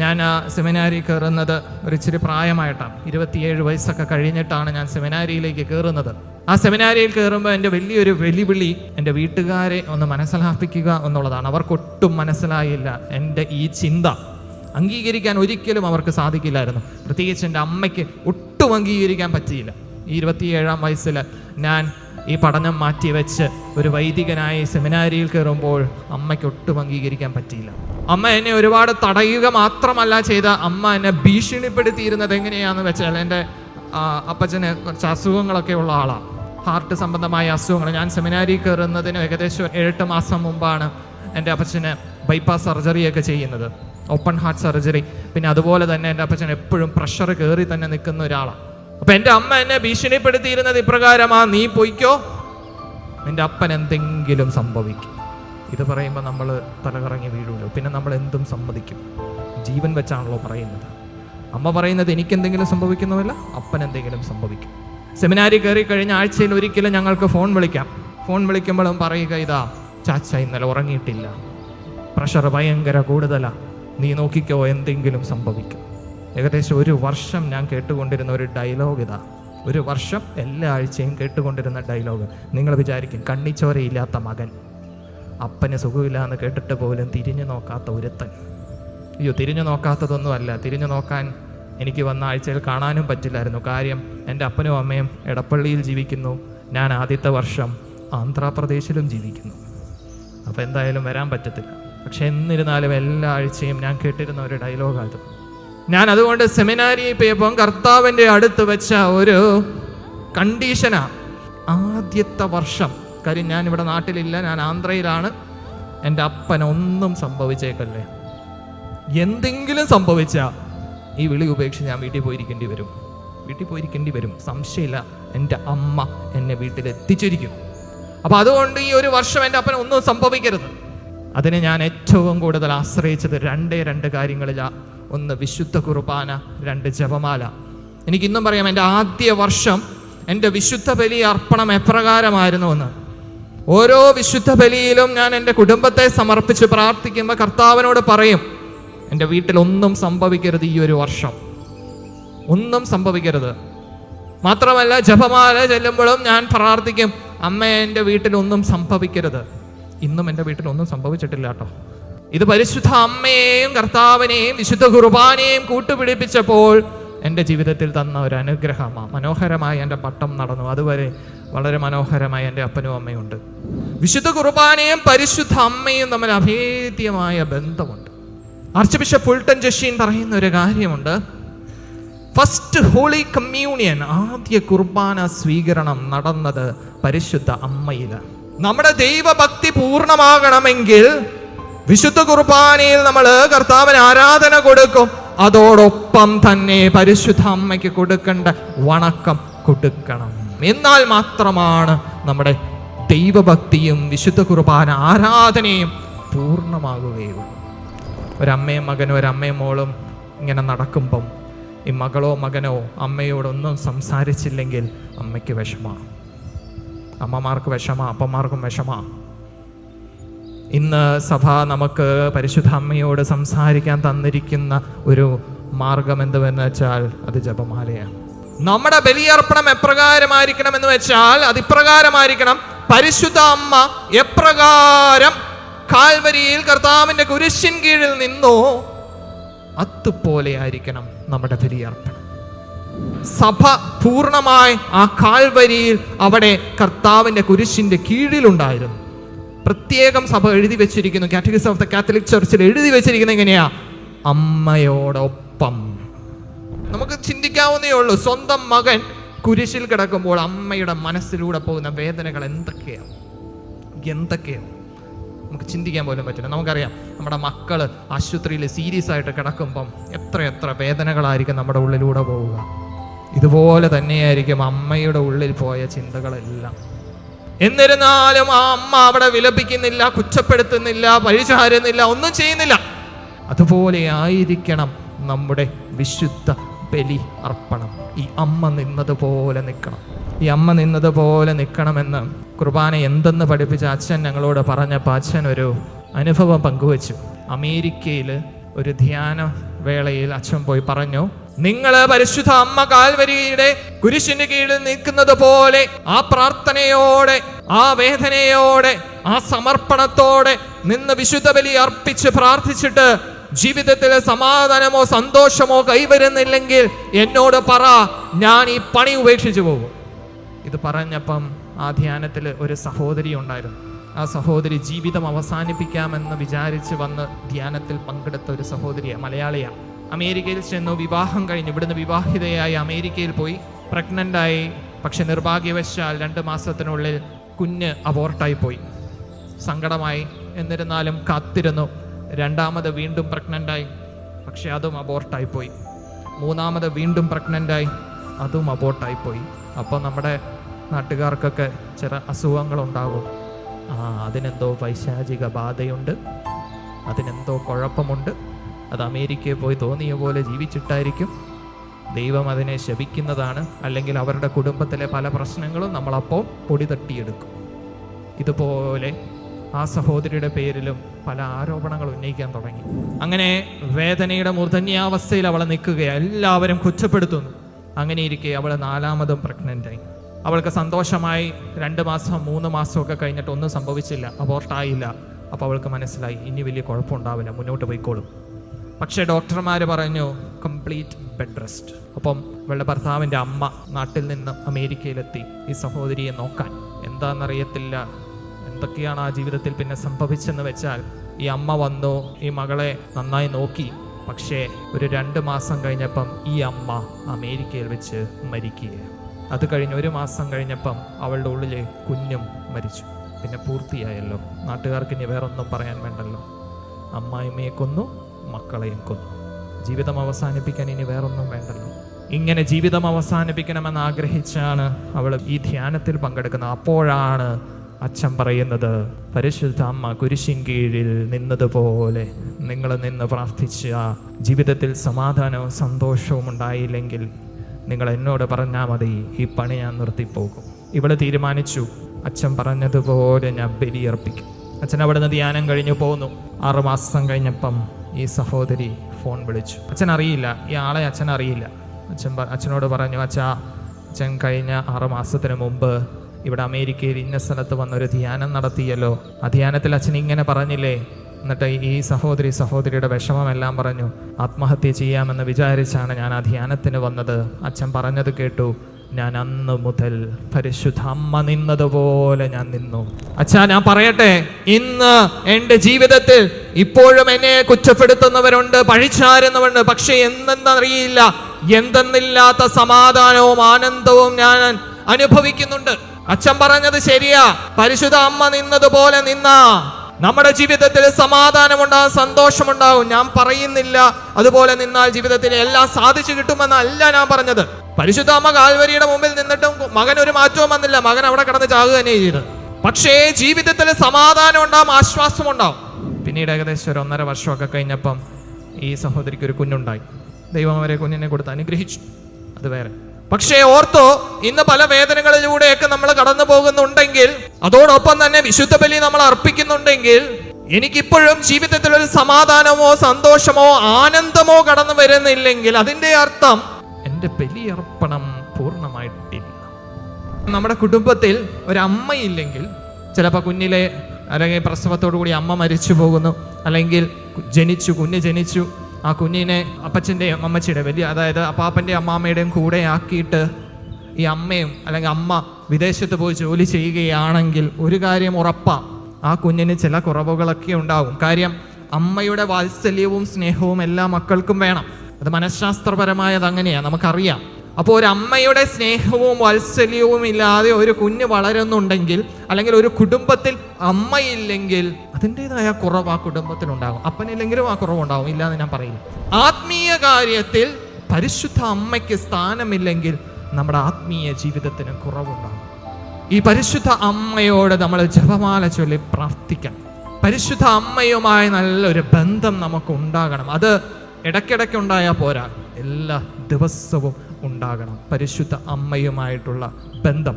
ഞാൻ സെമിനാരി കയറുന്നത് ഒരിച്ചിരി പ്രായമായിട്ടാണ്. ഇരുപത്തിയേഴ് വയസ്സൊക്കെ കഴിഞ്ഞിട്ടാണ് ഞാൻ സെമിനാരിയിലേക്ക് കയറുന്നത്. ആ സെമിനാരിയിൽ കയറുമ്പോൾ എന്റെ വലിയൊരു വെല്ലുവിളി എന്റെ വീട്ടുകാരെ ഒന്ന് മനസ്സിലാപ്പിക്കുക എന്നുള്ളതാണ്. അവർക്കൊട്ടും മനസ്സിലായില്ല എന്റെ ഈ ചിന്ത. അംഗീകരിക്കാൻ ഒരിക്കലും അവർക്ക് സാധിക്കില്ലായിരുന്നു. പ്രത്യേകിച്ച് എന്റെ അമ്മയ്ക്ക് ഒട്ടും അംഗീകരിക്കാൻ പറ്റിയില്ല. ഈ ഇരുപത്തിയേഴാം വയസ്സിൽ ഞാൻ ഈ പഠനം മാറ്റി വെച്ച് ഒരു വൈദികനായി സെമിനാരിയിൽ കയറുമ്പോൾ അമ്മയ്ക്ക് ഒട്ടും അംഗീകരിക്കാൻ പറ്റിയില്ല. അമ്മ എന്നെ ഒരുപാട് തടയുക മാത്രമല്ല ചെയ്ത. അമ്മ എന്നെ ഭീഷണിപ്പെടുത്തിയിരുന്നത് എങ്ങനെയാണെന്ന് വെച്ചാൽ എന്റെ അപ്പച്ചന് കുറച്ച് അസുഖങ്ങളൊക്കെ ഉള്ള ആളാണ് ഹാർട്ട് സംബന്ധമായ അസുഖങ്ങൾ. ഞാൻ സെമിനാരി കയറുന്നതിന് ഏകദേശം ഏഴെട്ട് മാസം മുമ്പാണ് എന്റെ അപ്പച്ചന് ബൈപ്പാസ് സർജറിയൊക്കെ ചെയ്യുന്നത്. Open heart surgery. പിന്നെ അതുപോലെ തന്നെ എന്റെ അപ്പച്ചൻ എപ്പോഴും പ്രഷർ കയറി തന്നെ നിൽക്കുന്ന ഒരാളാണ് അപ്പൊ എന്റെ അമ്മ എന്നെ ഭീഷണിപ്പെടുത്തിയിരുന്നത് ഇപ്രകാരമാ നീ പൊയ്ക്കോ. എന്റെ അപ്പൻ എന്തെങ്കിലും സംഭവിക്കും. ഇത് പറയുമ്പോൾ നമ്മൾ തലകറങ്ങി വീഴുമല്ലോ പിന്നെ നമ്മൾ എന്തും സമ്മതിക്കും. ജീവൻ വെച്ചാണല്ലോ പറയുന്നത്. അമ്മ പറയുന്നത് എനിക്കെന്തെങ്കിലും സംഭവിക്കുന്നതല്ല അപ്പൻ എന്തെങ്കിലും സംഭവിക്കും. സെമിനാരി കയറി കഴിഞ്ഞ ആഴ്ചയിൽ ഒരിക്കലും ഞങ്ങൾക്ക് ഫോൺ വിളിക്കാം. ഫോൺ വിളിക്കുമ്പോഴും പറയുക ഇതാ ചാച്ച ഇന്നലെ ഉറങ്ങിയിട്ടില്ല. പ്രഷർ ഭയങ്കര കൂടുതലാ. നീ നോക്കിക്കോ എന്തെങ്കിലും സംഭവിക്കും. ഏകദേശം ഒരു വർഷം ഞാൻ കേട്ടുകൊണ്ടിരുന്ന ഒരു ഡയലോഗ് ഇതാ. ഒരു വർഷം എല്ലാ ആഴ്ചയും കേട്ടുകൊണ്ടിരുന്ന ഡയലോഗ് നിങ്ങൾ വിചാരിക്കും കണ്ണിച്ചോരയില്ലാത്ത മകൻ. അപ്പന് സുഖമില്ല എന്ന് കേട്ടിട്ട് പോലും തിരിഞ്ഞു നോക്കാത്ത ഒരുത്തൻ. അയ്യോ തിരിഞ്ഞു നോക്കാത്തതൊന്നുമല്ല. തിരിഞ്ഞു നോക്കാൻ എനിക്ക് വന്ന ആഴ്ചയിൽ കാണാനും പറ്റില്ലായിരുന്നു. കാര്യം എന്റെ അപ്പനും അമ്മയും എടപ്പള്ളിയിൽ ജീവിക്കുന്നു. ഞാൻ ആദ്യത്തെ വർഷം ആന്ധ്രാപ്രദേശിലും ജീവിക്കുന്നു. അപ്പോൾ എന്തായാലും വരാൻ പറ്റത്തില്ല. പക്ഷെ എന്നിരുന്നാലും എല്ലാ ആഴ്ചയും ഞാൻ കേട്ടിരുന്ന ഒരു ഡയലോഗാണ് ഞാൻ അതുകൊണ്ട് സെമിനാരി പോയപ്പോൾ കർത്താവിന്റെ അടുത്ത് വെച്ച ഒരു കണ്ടീഷനാ ആദ്യത്തെ വർഷം കാര്യം ഞാൻ ഇവിടെ നാട്ടിലില്ല ഞാൻ ആന്ധ്രയിലാണ്. എന്റെ അപ്പൻ ഒന്നും സംഭവിച്ചേക്കല്ലേ. എന്തെങ്കിലും സംഭവിച്ച ഈ വിളി ഉപേക്ഷിച്ച് ഞാൻ വീട്ടിൽ പോയിരിക്കേണ്ടി വരും. വീട്ടിൽ പോയിരിക്കേണ്ടി വരും. സംശയമില്ല. എന്റെ അമ്മ എന്നെ വീട്ടിൽ എത്തിച്ചിരിക്കും അപ്പം അതുകൊണ്ട് ഈ ഒരു വർഷം എന്റെ അപ്പൻ ഒന്നും സംഭവിക്കരുത്. അതിനെ ഞാൻ ഏറ്റവും കൂടുതൽ ആശ്രയിച്ചത് രണ്ടേ രണ്ട് കാര്യങ്ങളിലാ. ഒന്ന് വിശുദ്ധ കുർബാന രണ്ട് ജപമാല. എനിക്ക് ഇന്നും പറയാം എന്റെ ആദ്യ വർഷം എന്റെ വിശുദ്ധ ബലി അർപ്പണം എപ്രകാരമായിരുന്നു എന്ന്. ഓരോ വിശുദ്ധ ബലിയിലും ഞാൻ എന്റെ കുടുംബത്തെ സമർപ്പിച്ച് പ്രാർത്ഥിക്കുമ്പോൾ കർത്താവിനോട് പറയും എന്റെ വീട്ടിൽ ഒന്നും സംഭവിക്കരുത് ഈ ഒരു വർഷം. ഒന്നും സംഭവിക്കരുത്. മാത്രമല്ല ജപമാല ചെല്ലുമ്പോഴും ഞാൻ പ്രാർത്ഥിക്കും അമ്മ എന്റെ വീട്ടിൽ ഒന്നും സംഭവിക്കരുത്. ഇന്നും എന്റെ വീട്ടിൽ ഒന്നും സംഭവിച്ചിട്ടില്ല കേട്ടോ. ഇത് പരിശുദ്ധ അമ്മയെയും കർത്താവിനെയും വിശുദ്ധ കുർബാനയെയും കൂട്ടുപിടിപ്പിച്ചപ്പോൾ എന്റെ ജീവിതത്തിൽ തന്ന ഒരു അനുഗ്രഹമാണ് മനോഹരമായി എന്റെ പട്ടം നടന്നു. അതുവരെ വളരെ മനോഹരമായി എന്റെ അപ്പനും അമ്മയുണ്ട് വിശുദ്ധ കുർബാനയും പരിശുദ്ധ അമ്മയും തമ്മിൽ അഭേദ്യമായ ബന്ധമുണ്ട്. ആർച്ച് ബിഷപ്പ് ഫുൾട്ടൻ ജഷീൻ പറയുന്ന ഒരു കാര്യമുണ്ട്. ഫസ്റ്റ് ഹോളി കമ്മ്യൂണിയൻ ആദ്യ കുർബാന സ്വീകരണം നടന്നത് പരിശുദ്ധ അമ്മയിലാണ്. നമ്മുടെ ദൈവഭക്തി പൂർണമാകണമെങ്കിൽ വിശുദ്ധ കുർബാനയിൽ നമ്മൾ കർത്താവിന് ആരാധന കൊടുക്കും. അതോടൊപ്പം തന്നെ പരിശുദ്ധ അമ്മയ്ക്ക് കൊടുക്കേണ്ട വണക്കം കൊടുക്കണം. എന്നാൽ മാത്രമാണ് നമ്മുടെ ദൈവഭക്തിയും വിശുദ്ധ കുർബാന ആരാധനയും പൂർണമാകുകയുള്ളൂ. ഒരമ്മയും മകനും ഒരമ്മയും മോളും ഇങ്ങനെ നടക്കുമ്പം ഈ മകളോ മകനോ അമ്മയോടൊന്നും സംസാരിച്ചില്ലെങ്കിൽ അമ്മയ്ക്ക് വിഷമാ. അമ്മമാർക്ക് വിഷമാ അപ്പന്മാർക്കും വിഷമാ. ഇന്ന് സഭ നമുക്ക് പരിശുദ്ധ അമ്മയോട് സംസാരിക്കാൻ തന്നിരിക്കുന്ന ഒരു മാർഗം എന്തുവെന്ന് വെച്ചാൽ അത് ജപമാലയാണ്. നമ്മുടെ ബലിയർപ്പണം എപ്രകാരമായിരിക്കണം എന്ന് വെച്ചാൽ അത് ഇപ്രകാരമായിരിക്കണം പരിശുദ്ധ അമ്മ എപ്രകാരം കാൽവരിയിൽ കർത്താവിന്റെ കുരിശിൻ കീഴിൽ നിന്നോ അതുപോലെ ആയിരിക്കണം നമ്മുടെ ബലിയർപ്പണം. സഭ പൂർണമായി ആ കാൽവരിയിൽ അവിടെ കർത്താവിന്റെ കുരിശിന്റെ കീഴിലുണ്ടായിരുന്നു. പ്രത്യേകം സഭ എഴുതി വെച്ചിരിക്കുന്നു. കാറ്റഗറിസ് ഓഫ് ദ കാത്തലിക് ചർച്ചിൽ എഴുതി വെച്ചിരിക്കുന്നത് എങ്ങനെയാ? അമ്മയോടൊപ്പം. നമുക്ക് ചിന്തിക്കാവുന്നേ ഉള്ളൂ. സ്വന്തം മകൻ കുരിശിൽ കിടക്കുമ്പോൾ അമ്മയുടെ മനസ്സിലൂടെ പോകുന്ന വേദനകൾ എന്തൊക്കെയാണ് എന്തൊക്കെയാണ് നമുക്ക് ചിന്തിക്കാൻ പോലും പറ്റില്ല. നമുക്കറിയാം നമ്മുടെ മക്കൾ ആശുപത്രിയിൽ സീരിയസ് ആയിട്ട് കിടക്കുമ്പം എത്ര എത്ര വേദനകളായിരിക്കും നമ്മുടെ ഉള്ളിലൂടെ പോവുക. ഇതുപോലെ തന്നെയായിരിക്കും അമ്മയുടെ ഉള്ളിൽ പോയ ചിന്തകളെല്ലാം. എന്നിരുന്നാലും ആ അമ്മ അവിടെ വിലപിക്കുന്നില്ല കുറ്റപ്പെടുത്തുന്നില്ല പരിചാരുന്നില്ല ഒന്നും ചെയ്യുന്നില്ല. അതുപോലെ ആയിരിക്കണം നമ്മുടെ വിശുദ്ധ ബലി അർപ്പണം. ഈ അമ്മ നിന്നതുപോലെ നിൽക്കണം. ഈ അമ്മ നിന്നതുപോലെ നിൽക്കണമെന്ന് കുർബാന എന്തെന്ന് പഠിപ്പിച്ച അച്ഛൻ ഞങ്ങളോട് പറഞ്ഞപ്പോൾ അച്ഛൻ ഒരു അനുഭവം പങ്കുവച്ചു. അമേരിക്കയിൽ ഒരു ധ്യാന വേളയിൽ അച്ഛൻ പോയി പറഞ്ഞു നിങ്ങൾ പരിശുദ്ധ അമ്മ കാൽവരിയുടെ കുരിശിന് കീഴിൽ നിൽക്കുന്നത് പോലെ ആ പ്രാർത്ഥനയോടെ ആ വേദനയോടെ ആ സമർപ്പണത്തോടെ നിന്ന് വിശുദ്ധ ബലി അർപ്പിച്ച് പ്രാർത്ഥിച്ചിട്ട് ജീവിതത്തിലെ സമാധാനമോ സന്തോഷമോ കൈവരുന്നില്ലെങ്കിൽ എന്നോട് പറ ഞാൻ ഈ പണി ഉപേക്ഷിച്ചു പോകും. ഇത് പറഞ്ഞപ്പം ആ ധ്യാനത്തിൽ ഒരു സഹോദരി ഉണ്ടായിരുന്നു. ആ സഹോദരി ജീവിതം അവസാനിപ്പിക്കാമെന്ന് വിചാരിച്ച് വന്ന് ധ്യാനത്തിൽ പങ്കെടുത്ത ഒരു സഹോദരിയാണ് മലയാളിയാണ്. അമേരിക്കയിൽ ചെന്നു വിവാഹം കഴിഞ്ഞ് ഇവിടുന്ന് വിവാഹിതയായി അമേരിക്കയിൽ പോയി. പ്രഗ്നന്റായി പക്ഷെ നിർഭാഗ്യവശാൽ രണ്ട് മാസത്തിനുള്ളിൽ കുഞ്ഞ് അബോർട്ടായി പോയി സങ്കടമായി എന്നിരുന്നാലും കാത്തിരുന്നു. രണ്ടാമത് വീണ്ടും പ്രഗ്നന്റായി പക്ഷെ അതും അബോർട്ടായി പോയി മൂന്നാമത് വീണ്ടും പ്രഗ്നന്റായി അതും അബോർട്ടായി പോയി അപ്പോൾ നമ്മുടെ നാട്ടുകാർക്കൊക്കെ ചില അസുഖങ്ങളുണ്ടാകും. ആ അതിനെന്തോ വൈശാചിക ബാധയുണ്ട്. അതിനെന്തോ കുഴപ്പമുണ്ട്. അത് അമേരിക്കയിൽ പോയി തോന്നിയ പോലെ ജീവിച്ചിട്ടായിരിക്കും. ദൈവം അതിനെ ശപിക്കുന്നതാണ് അല്ലെങ്കിൽ അവരുടെ കുടുംബത്തിലെ പല പ്രശ്നങ്ങളും നമ്മളപ്പോൾ പൊടി തട്ടിയെടുക്കും ഇതുപോലെ ആ സഹോദരിയുടെ പേരിലും പല ആരോപണങ്ങൾ ഉന്നയിക്കാൻ തുടങ്ങി. അങ്ങനെ വേദനയുടെ മൂർധന്യാവസ്ഥയിൽ അവളെ നിൽക്കുക എല്ലാവരും കുറ്റപ്പെടുത്തുന്നു. അങ്ങനെ ഇരിക്കെ അവൾ നാലാമതും പ്രഗ്നന്റായി അവൾക്ക് സന്തോഷമായി രണ്ട് മാസം മൂന്ന് മാസമൊക്കെ കഴിഞ്ഞിട്ട് ഒന്നും സംഭവിച്ചില്ല അബോർട്ടായില്ല അപ്പോൾ അവൾക്ക് മനസ്സിലായി ഇനി വലിയ കുഴപ്പമുണ്ടാവില്ല മുന്നോട്ട് പോയിക്കോളും. പക്ഷേ ഡോക്ടർമാർ പറഞ്ഞു കംപ്ലീറ്റ് ബെഡ് റെസ്റ്റ് അപ്പം ഇവളുടെ ഭർത്താവിന്റെ അമ്മ നാട്ടിൽ നിന്ന് അമേരിക്കയിലെത്തി ഈ സഹോദരിയെ നോക്കാൻ. എന്താണെന്നറിയത്തില്ല എന്തൊക്കെയാണ് ആ ജീവിതത്തിൽ പിന്നെ സംഭവിച്ചെന്ന് വെച്ചാൽ ഈ അമ്മ വന്നു ഈ മകളെ നന്നായി നോക്കി. പക്ഷേ ഒരു രണ്ട് മാസം കഴിഞ്ഞപ്പം ഈ അമ്മ അമേരിക്കയിൽ വെച്ച് മരിക്കുകയാണ്. അത് കഴിഞ്ഞ് ഒരു മാസം കഴിഞ്ഞപ്പം അവളുടെ ഉള്ളിലെ കുഞ്ഞും മരിച്ചു. പിന്നെ പൂർത്തിയായല്ലോ. നാട്ടുകാർക്ക് ഇനി വേറൊന്നും പറയാൻ വേണ്ടല്ലോ. അമ്മായിമ്മയെ കൊന്നു മക്കളെയും കൊന്നു. ജീവിതം അവസാനിപ്പിക്കാൻ ഇനി വേറൊന്നും വേണ്ടല്ലോ. ഇങ്ങനെ ജീവിതം അവസാനിപ്പിക്കണമെന്ന് ആഗ്രഹിച്ചാണ് അവൾ ഈ ധ്യാനത്തിൽ പങ്കെടുക്കുന്നത്. അപ്പോഴാണ് അച്ഛൻ പറയുന്നത് പരിശുദ്ധ അമ്മ കുരിശിൻ കീഴിൽ നിന്നതുപോലെ നിങ്ങൾ നിന്ന് പ്രാർത്ഥിച്ച ജീവിതത്തിൽ സമാധാനവും സന്തോഷവും ഉണ്ടായില്ലെങ്കിൽ നിങ്ങൾ എന്നോട് പറഞ്ഞാൽ മതി ഈ പണി ഞാൻ നിർത്തിപ്പോകും. ഇവൾ തീരുമാനിച്ചു അച്ഛൻ പറഞ്ഞതുപോലെ ഞാൻ ബലിയർപ്പിക്കും. അച്ഛൻ അവിടുന്ന് ധ്യാനം കഴിഞ്ഞു പോന്നു. ആറുമാസം കഴിഞ്ഞപ്പം ഈ സഹോദരി ഫോൺ വിളിച്ചു. അച്ഛൻ അറിയില്ല. ഈ ആളെ അച്ഛൻ അറിയില്ല. അച്ഛൻ അച്ഛനോട് പറഞ്ഞു അച്ഛാ അച്ഛൻ കഴിഞ്ഞ ആറ് മാസത്തിന് മുമ്പ് ഇവിടെ അമേരിക്കയിൽ ഇന്ന സ്ഥലത്ത് വന്നൊരു ധ്യാനം നടത്തിയല്ലോ. ആ ധ്യാനത്തിൽ അച്ഛൻ ഇങ്ങനെ പറഞ്ഞില്ലേ? എന്നിട്ട് ഈ സഹോദരി സഹോദരിയുടെ വിഷമമെല്ലാം പറഞ്ഞു. ആത്മഹത്യ ചെയ്യാമെന്ന് വിചാരിച്ചാണ് ഞാൻ ആ ധ്യാനത്തിന് വന്നത്. അച്ഛൻ പറഞ്ഞത് കേട്ടു. ഞാൻ അന്ന് മുതൽ പരിശുദ്ധ അമ്മ നിന്നതുപോലെ ഞാൻ നിന്നു. അച്ഛാ ഞാൻ പറയട്ടെ. ഇന്ന് എന്റെ ജീവിതത്തിൽ ഇപ്പോഴും എന്നെ കുറ്റപ്പെടുത്തുന്നവരുണ്ട് പഴിച്ചാരുന്നവരുണ്ട്. പക്ഷെ എന്തെന്നറിയില്ല എന്തെന്നില്ലാത്ത സമാധാനവും ആനന്ദവും ഞാൻ അനുഭവിക്കുന്നുണ്ട്. അച്ഛൻ പറഞ്ഞത് ശരിയാ. പരിശുദ്ധ അമ്മ നിന്നതുപോലെ നിന്ന. നമ്മുടെ ജീവിതത്തിൽ സമാധാനമുണ്ടാകും സന്തോഷമുണ്ടാകും ഞാൻ പറയുന്നില്ല അതുപോലെ നിന്നാൽ ജീവിതത്തിൽ എല്ലാം സാധിച്ചു കിട്ടുമെന്നല്ല ഞാൻ പറഞ്ഞത്. പരിശുദ്ധ അമ്മ കാൽവരിയുടെ മുമ്പിൽ നിന്നിട്ടും മകൻ ഒരു മാറ്റവും വന്നില്ല. മകൻ അവിടെ കിടന്ന് ചാകുക തന്നെ ചെയ്തത് പക്ഷേ ജീവിതത്തിൽ സമാധാനം ഉണ്ടാവും ആശ്വാസം ഉണ്ടാവും. പിന്നീട് ഏകദേശം ഒരു ഒന്നര വർഷമൊക്കെ കഴിഞ്ഞപ്പം ഈ സഹോദരിക്ക് ഒരു കുഞ്ഞുണ്ടായി. ദൈവം അവരെ കുഞ്ഞിനെ കൊടുത്ത് അനുഗ്രഹിച്ചു. അത് വേറെ. പക്ഷേ ഓർത്തോ ഇന്ന് പല വേദനകളിലൂടെയൊക്കെ നമ്മൾ കടന്നു പോകുന്നുണ്ടെങ്കിൽ അതോടൊപ്പം തന്നെ വിശുദ്ധ ബലി നമ്മൾ അർപ്പിക്കുന്നുണ്ടെങ്കിൽ എനിക്കിപ്പോഴും ജീവിതത്തിൽ ഒരു സമാധാനമോ സന്തോഷമോ ആനന്ദമോ കടന്നു വരുന്നില്ലെങ്കിൽ അതിന്റെ അർത്ഥം എന്റെ ബലിയർപ്പണം പൂർണമായിട്ടില്ല. നമ്മുടെ കുടുംബത്തിൽ ഒരമ്മയില്ലെങ്കിൽ ചിലപ്പോൾ കുഞ്ഞിലെ അല്ലെങ്കിൽ പ്രസവത്തോടു കൂടി അമ്മ മരിച്ചു പോകുന്നു അല്ലെങ്കിൽ ജനിച്ചു കുഞ്ഞ് ജനിച്ചു ആ കുഞ്ഞിനെ അപ്പച്ചന്റെയും അമ്മച്ചിയുടെ വലിയ അതായത് അപ്പാപ്പന്റെയും അമ്മാമ്മയുടെയും കൂടെ ആക്കിയിട്ട് ഈ അമ്മയും അല്ലെങ്കിൽ അമ്മ വിദേശത്ത് പോയി ജോലി ചെയ്യുകയാണെങ്കിൽ ഒരു കാര്യം ഉറപ്പാ ആ കുഞ്ഞിന് ചില കുറവുകളൊക്കെ ഉണ്ടാകും കാര്യം അമ്മയുടെ വാത്സല്യവും സ്നേഹവും എല്ലാ മക്കൾക്കും വേണം. അത് മനഃശാസ്ത്രപരമായത് അങ്ങനെയാണ് നമുക്കറിയാം. അപ്പോൾ ഒരു അമ്മയുടെ സ്നേഹവും വാത്സല്യവും ഇല്ലാതെ ഒരു കുഞ്ഞ് വളരുന്നുണ്ടെങ്കിൽ അല്ലെങ്കിൽ ഒരു കുടുംബത്തിൽ അമ്മയില്ലെങ്കിൽ അതിന്റെതായ കുറവ് ആ കുടുംബത്തിലുണ്ടാകും. അപ്പനില്ലെങ്കിലും ആ കുറവുണ്ടാകും ഇല്ലാന്ന് ഞാൻ പറയില്ല. ആത്മീയ കാര്യത്തിൽ പരിശുദ്ധ അമ്മയ്ക്ക് സ്ഥാനമില്ലെങ്കിൽ നമ്മുടെ ആത്മീയ ജീവിതത്തിന് കുറവുണ്ടാകും. ഈ പരിശുദ്ധ അമ്മയോട് നമ്മൾ ജപമാല ചൊല്ലി പ്രാർത്ഥിക്കണം. പരിശുദ്ധ അമ്മയുമായി നല്ലൊരു ബന്ധം നമുക്ക് ഉണ്ടാകണം അത് ഇടയ്ക്കിടയ്ക്ക് ഉണ്ടായാൽ പോരാ. എല്ലാ ദിവസവും ഉണ്ടാകണം പരിശുദ്ധ അമ്മയുമായിട്ടുള്ള ബന്ധം.